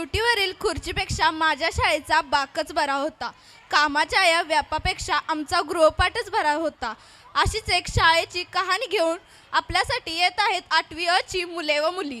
ड्युटीवरील खुर्चीपेक्षा माझ्या शाळेचा बाकच बरा होता. कामाच्या या व्यापापेक्षा आमचा गृहपाठच बरा होता. अशीच एक शाळेची कहाणी घेऊन आपल्यासाठी येत आहेत आठवी अची मुले व मुली.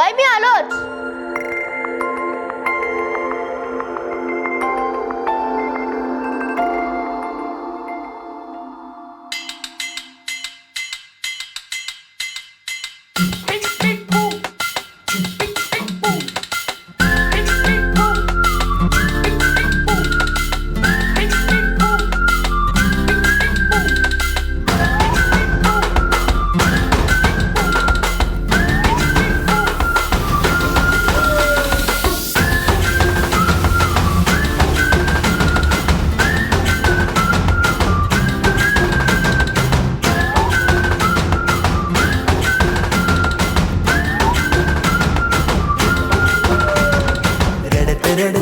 बाई मी आलोच रडत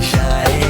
पुन्हा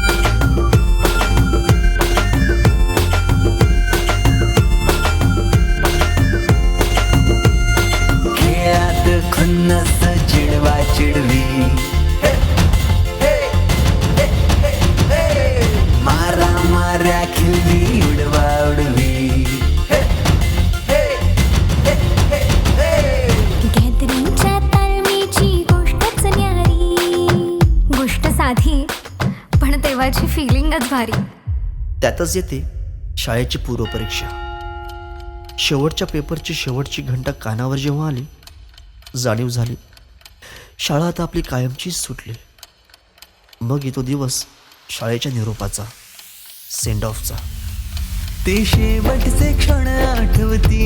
चिडवा मारा माऱ्या खिल्ली उडवा उडवी. गॅदरिंगच्या तालमीची गोष्टच न्यारी. गोष्ट साधी पण तेव्हाची फिलिंगच भारी. त्यातच येते शाळेची पूर्वपरीक्षा. शेवटच्या पेपरची शेवटची घंटा कानावर जेव्हा आली जाणीव झाली. शाळा आता आपली कायमचीच सुटली. मग येतो दिवस शाळेच्या निरोपाचा सेंड ऑफचा ते शेवटचे क्षण आठवती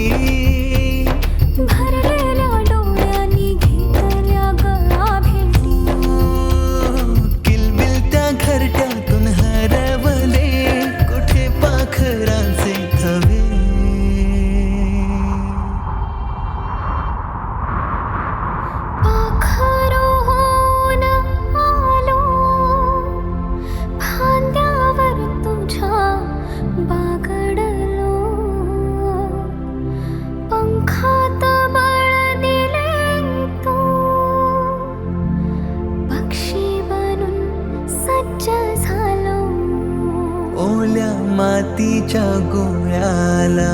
मातीच्या गोळ्याला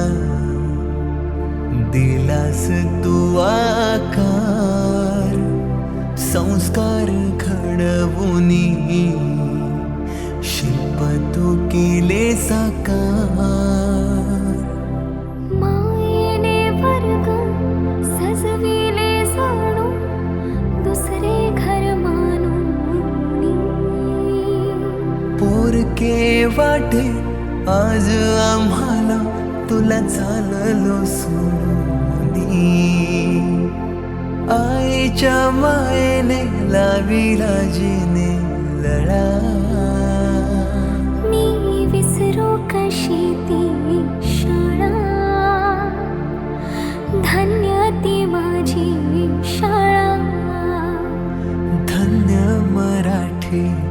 दिलास तू आकार संस्कार घडवुनी शिल्प तू केले साकार. मायेने वर्ग सजविले जाणू दुसरे घर मानून पोरके वाटे आज आम्हाला तुला चाललो सोनी आईच्या मायेने लाविला जिने लळा मी विसरू कशी ती शाळा? धन्य ती माझी शाळा. धन्य मराठी